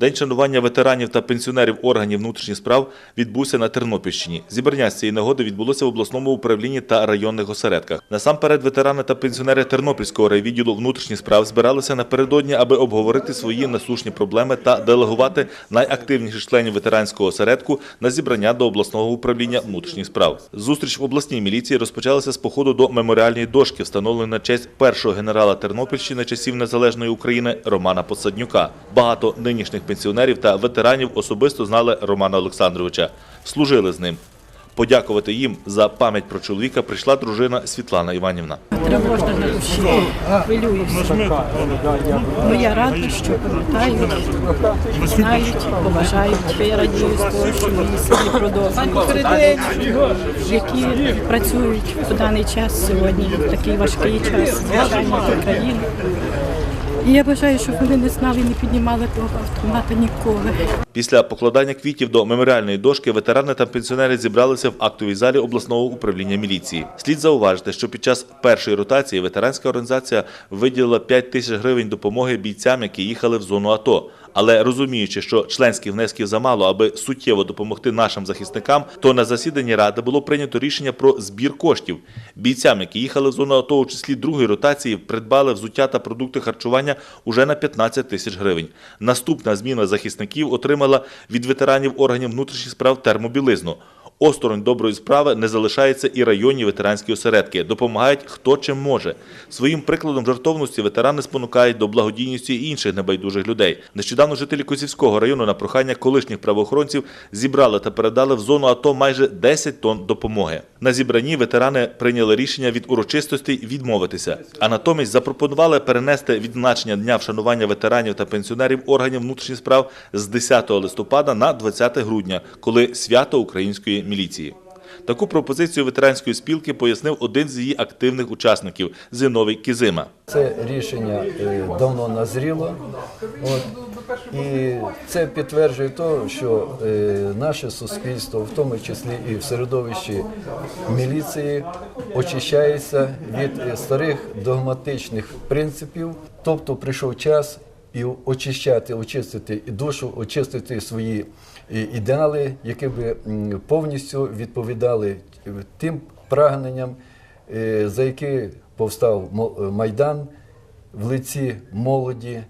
День шанування ветеранів та пенсіонерів органів внутрішніх справ відбувся на Тернопільщині. Зібрання з цієї нагоди відбулося в обласному управлінні та районних осередках. Насамперед, ветерани та пенсіонери Тернопільського райвідділу внутрішніх справ збиралися напередодні, аби обговорити свої насущні проблеми та делегувати найактивніших членів ветеранського осередку на зібрання до обласного управління внутрішніх справ. Зустріч в обласній міліції розпочалася з походу до меморіальної дошки, встановленої на честь першого генерала Тернопільщини часів незалежної України Романа Посаднюка. Багато нинішніх пенсіонерів та ветеранів особисто знали Романа Олександровича, служили з ним. Подякувати їм за пам'ять про чоловіка прийшла дружина Світлана Іванівна. Тривожно на душі, хвилююся. Я рада, що пам'ятають, знають, поважають. Я радію з того, що мої сім'ї продовжують, які працюють в даний час сьогодні, в такий важкий час звичайно для країни. Я бажаю, щоб вони не знали не піднімали того автомата ніколи. Після покладання квітів до меморіальної дошки ветерани та пенсіонери зібралися в актовій залі обласного управління міліції. Слід зауважити, що під час першої ротації ветеранська організація виділила 5 тисяч гривень допомоги бійцям, які їхали в зону АТО. Але розуміючи, що членських внесків замало, аби суттєво допомогти нашим захисникам, то на засіданні ради було прийнято рішення про збір коштів. Бійцям, які їхали в зону АТО у числі другої ротації, придбали взуття та продукти харчування уже на 15 тисяч гривень. Наступна зміна захисників отримала від ветеранів органів внутрішніх справ термобілизну. Осторонь доброї справи не залишаються і районні ветеранські осередки. Допомагають хто чим може. Своїм прикладом жертовності ветерани спонукають до благодійності інших небайдужих людей. Нещодавно жителі Козівського району на прохання колишніх правоохоронців зібрали та передали в зону АТО майже 10 тонн допомоги. На зібранні ветерани прийняли рішення від урочистостей відмовитися, а натомість запропонували перенести відзначення дня вшанування ветеранів та пенсіонерів органів внутрішніх справ з 10 листопада на 20 грудня, коли свято української міліції. Таку пропозицію ветеранської спілки пояснив один з її активних учасників Зиновій Кізима. Це рішення е, давно назріло. От. І це підтверджує те, що е, наше суспільство, в тому числі і в середовищі міліції, очищається від е, старих догматичних принципів. Тобто прийшов час і очищати, очистити і душу, очистити свої е, ідеали, які би повністю відповідали тим прагненням, е, за які повстав Майдан в лиці молоді